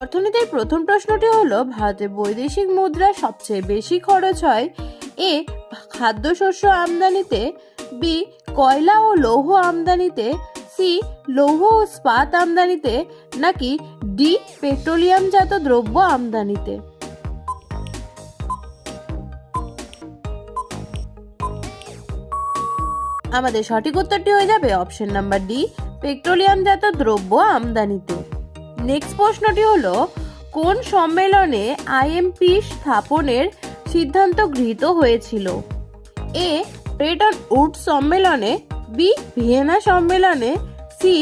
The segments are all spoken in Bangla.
অর্থনীতির প্রথম প্রশ্নটি হলো, ভারতে বৈদেশিক মুদ্রা সবচেয়ে বেশি খরচ হয়। এ, খাদ্যশস্য আমদানিতে, বি, কয়লা ও লৌহ আমদানিতে, সি, লৌহ ও স্পাত আমদানিতে, নাকি ডি, পেট্রোলিয়ামজাত দ্রব্য আমদানিতে? আমাদের সঠিক উত্তরটি হয়ে যাবে অপশন নাম্বার ডি, পেট্রোলিয়ামজাত দ্রব্য আমদানিতে। নেক্সট প্রশ্নটি হলো, কোন সম্মেলনে আইএমপি স্থাপনের সিদ্ধান্ত গৃহীত হয়েছিল? এ ব্রেটন উড সম্মেলনে বি ভিয়েনা সম্মেলনে সি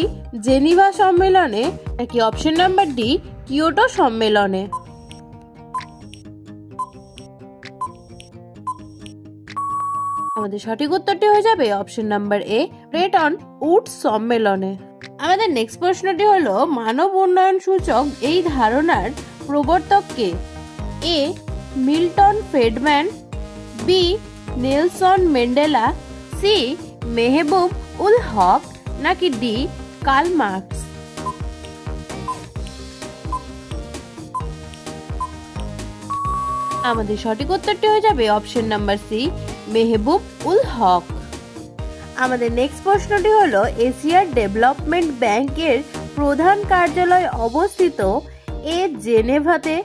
জেনিভা সম্মেলনে, নাকি অপশন নাম্বার ডি কিয়োটো সম্মেলনে? আমাদের সঠিক উত্তরটি হয়ে যাবে option number A Bretton Wood সম্মেলনে। আমাদের নেক্সট প্রশ্নটি হলো, মানব উন্নয়ন সূচক এই ধারণার প্রবর্তক কে? A, Milton Friedman B, Nelson Mandela C, Mahbub ul Haq, নাকি ডি, কার্ল মার্কস? আমাদের সঠিক উত্তরটি হয়ে যাবে option number C, Mahbub ul Haq. আমাদের নেক্সট প্রশ্নটি হলো, এশিয়ার ডেভেলপমেন্ট ব্যাংকের প্রধান কার্যালয় অবস্থিত এ জেনেভাতে,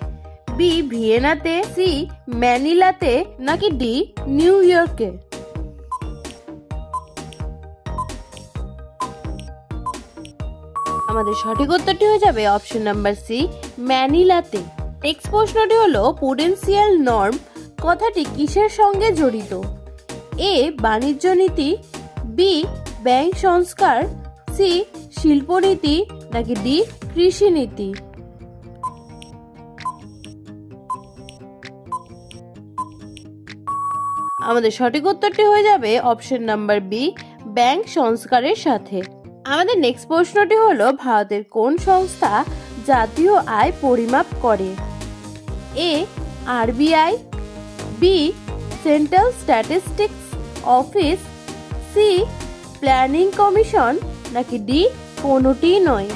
বি ভিয়েনাতে, সি ম্যানিলাতে, নাকি ডি নিউ ইয়র্কে? আমাদের সঠিক উত্তরটি হয়ে যাবে অপশন নাম্বার সি ম্যানিলাতে। নেক্সট প্রশ্নটি হলো পুডেন্সিয়াল নর্ম কথাটি কিসের সঙ্গে জড়িত? এ, বাণিজ্য নীতি বি ব্যাংক সংস্কার সি শিল্পনীতি, নাকি ডি কৃষি নীতি আমাদের সঠিক উত্তরটি হয়ে যাবে অপশন নাম্বার বি ব্যাংক সংস্কারের সাথে। আমাদের নেক্সট প্রশ্নটি হলো, ভারতের কোন সংস্থা জাতীয় আয় পরিমাপ করে? A RBI B central statistics office C, planning commission নাকি ডি, কোনোটি নয়।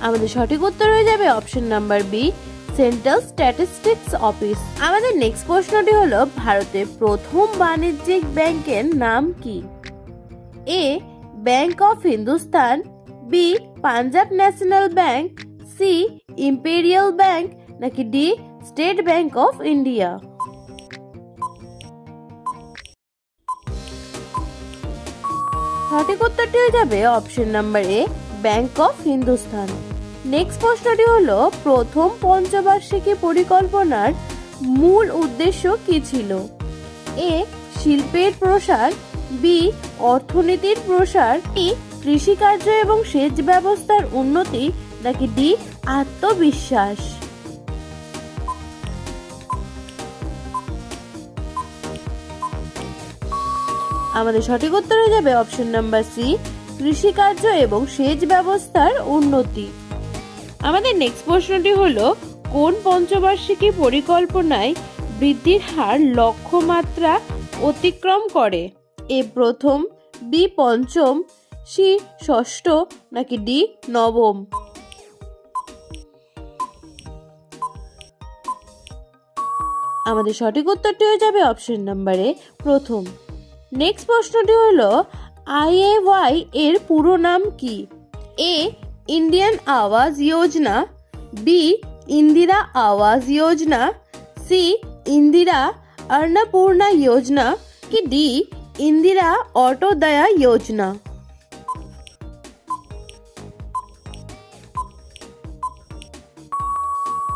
আমাদের সঠিক উত্তর হয়ে যাবে option number B, central statistics office. আমাদের নেক্সট প্রশ্নটি হলো, ভারতের প্রথম বাণিজ্যিক ব্যাংকের নাম কি? A, bank of Hindustan, B, Punjab national bank, C, imperial bank, নাকি D state bank of India সঠিক উত্তরটি হয়ে যাবে option number A bank of Hindustan next প্রশ্নটি হলো, প্রথম পঞ্চবার্ষিকী পরিকল্পনার মূল উদ্দেশ্য কি ছিল? এ শিল্পের প্রসার বি অর্থনীতির প্রসার ই কৃষিকার্য এবং সেচ ব্যবস্থার উন্নতি, নাকি ডি আত্মবিশ্বাস? আমাদের সঠিক উত্তর হয়ে যাবে অপশন নাম্বার সি কৃষিকার্য এবং সেচ ব্যবস্থার উন্নতি। আমাদের নেক্সট প্রশ্নটি হলো, কোন পঞ্চবার্ষিকী পরিকল্পনায় বৃদ্ধির হার লক্ষ্যমাত্রা অতিক্রম করে? এ প্রথম, বি পঞ্চম, সি ষষ্ঠ, নাকি ডি নবম? আমাদের সঠিক উত্তরটি হয়ে যাবে অপশন নাম্বারে প্রথম। নেক্সট প্রশ্নটি হলো আইএওয়াই এর পুরো নাম কি? এ ইন্ডিয়ান আওয়াজ যোজনা বি ইন্দিরা আওয়াজ যোজনা সি ইন্দিরা অন্নপূর্ণা যোজনা কি ডি ইন্দিরা অটোদয়া যোজনা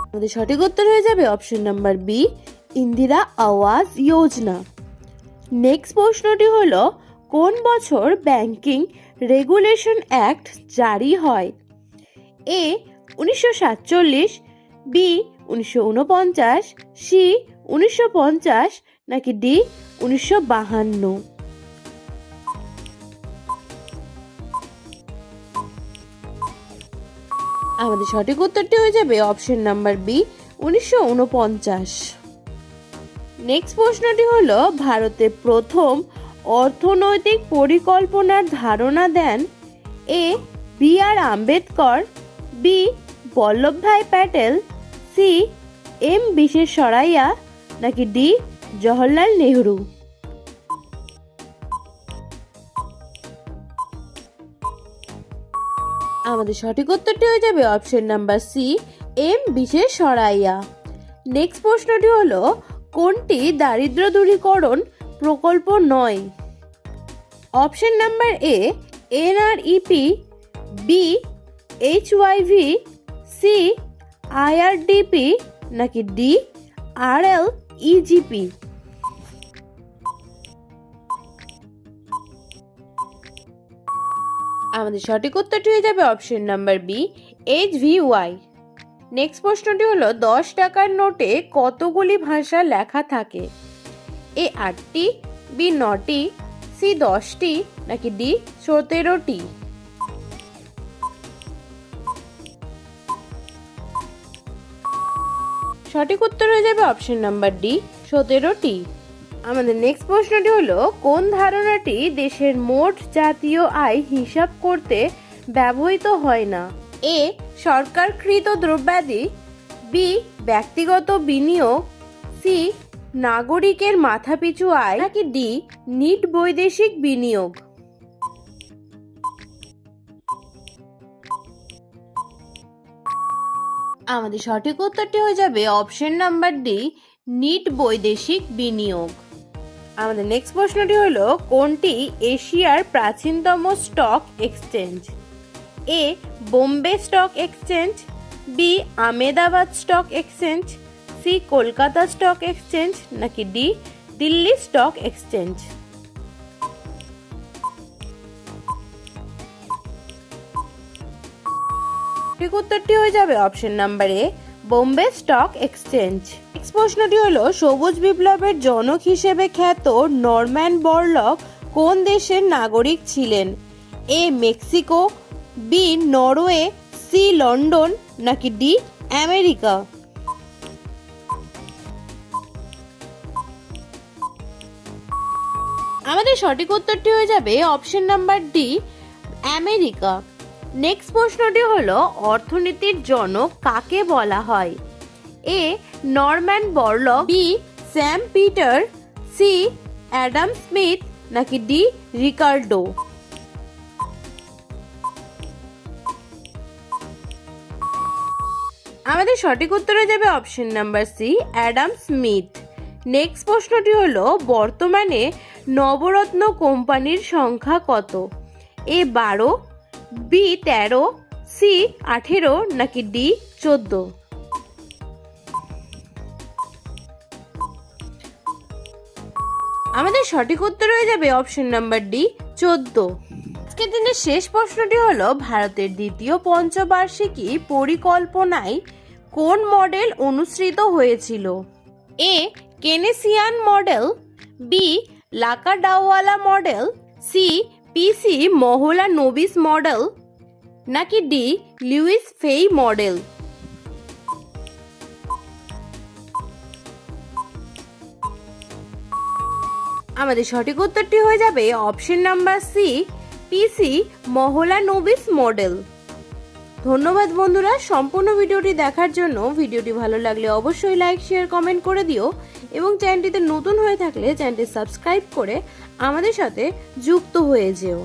আমাদের সঠিক উত্তর হয়ে যাবে option number B Indira Awas যোজনা নেক্সট প্রশ্নটি হলো, কোন বছর ব্যাংকিং রেগুলেশন অ্যাক্ট জারি হয়? এ, উনিশশো সাতচল্লিশ, বি, উনিশশো উনপঞ্চাশ সি, উনিশশো পঞ্চাশ, নাকি ডি, উনিশশো বাহান্ন? আমাদের সঠিক উত্তরটি হয়ে যাবে অপশন নাম্বার বি, উনিশশো উনপঞ্চাশ নেক্সট প্রশ্নটি হলো ভারতে প্রথম অর্থনৈতিক পরিকল্পনার ধারণা দেন A B R Ambedkar, B Vallabhbhai Patel, C M বিশ্বেশ্বরাইয়া নাকি ডি জওহরলাল নেহরু? আমাদের সঠিক উত্তরটি হয়ে যাবে অপশন নাম্বার সি, এম বিশেষ সরাইয়া নেক্সট প্রশ্নটি হলো কোনটি দারিদ্র দূরীকরণ প্রকল্প নয়? Option number A, NREP, B, H YV C IRDP নাকি ডি, আর এল ইজিপি আমাদের সঠিক উত্তরটি হয়ে যাবে option number B, H V Y. Next প্রশ্নটি হলো, দশ টাকার নোটে কতগুলি ভাষা লেখা থাকে? এ আটটি, বি নটি, সি দশটি, নাকি ডি সতেরোটি? সঠিক উত্তর হয়ে যাবে অপশন নাম্বার ডি, সতেরোটি। আমাদের নেক্সট প্রশ্নটি হলো, কোন ধারণাটি দেশের মোট জাতীয় আয় হিসাব করতে ব্যবহৃত হয় না? এ সরকারকৃত দ্রব্যাদি বি ব্যক্তিগত বিনিয়োগ সি নাগরিকের মাথাপিছু আয়, নাকি ডি নিট বৈদেশিক বিনিয়োগ? আমাদের সঠিক উত্তরটি হয়ে যাবে অপশন নাম্বার ডি নিট বৈদেশিক বিনিয়োগ। আমাদের নেক্সট প্রশ্নটি হলো, কোনটি এশিয়ার প্রাচীনতম stock exchange A Bombay stock exchange B Ahmedabad stock exchange C Kolkata stock exchange নাকি ডি দিল্লি স্টক এক্সচেঞ্জ সঠিক উত্তরটি হয়ে যাবে option number A Bombay stock exchange next প্রশ্নটি হলো, সবুজ বিপ্লবের জনক হিসেবে খ্যাত নরম্যান বরলক কোন দেশের নাগরিক ছিলেন? A Mexico B Norway C London নাকি ডি আমেরিকা আমাদের সঠিক উত্তরটি হয়ে যাবে option number D America next প্রশ্নটি হলো, অর্থনীতির জনক কাকে বলা হয়? A Norman Borlaug B Schumpeter C Adam Smith নাকি ডি রিকার্ডো আমাদের সঠিক উত্তরে যাবে option number C Adam Smith next প্রশ্নটি হলো, বর্তমানে নবরত্ন কোম্পানির সংখ্যা কত? এ বারো বি তেরো সি আঠেরো, নাকি ডি চোদ্দ? আমাদের সঠিক উত্তর হয়ে যাবে অপশন নাম্বার ডি চোদ্দ। আজকের দিনের শেষ প্রশ্নটি হলো, ভারতের দ্বিতীয় পঞ্চবার্ষিকী পরিকল্পনায় কোন মডেল অনুসৃত হয়েছিল? A, Keynesian model, B, Lakdawala model, C PC Mahalanobis model, নাকি ডি, লুইস ফেই মডেল? আমাদের সঠিক উত্তরটি হয়ে যাবে option number C PC Mahalanobis model. ধন্যবাদ বন্ধুরা, সম্পূর্ণ ভিডিওটি দেখার জন্য ভিডিওটি ভালো লাগলে অবশ্যই লাইক, শেয়ার, কমেন্ট করে দিও এবং চ্যানেলটিতে নতুন হয়ে থাকলে চ্যানেলটি সাবস্ক্রাইব করে আমাদের সাথে যুক্ত হয়ে যেও।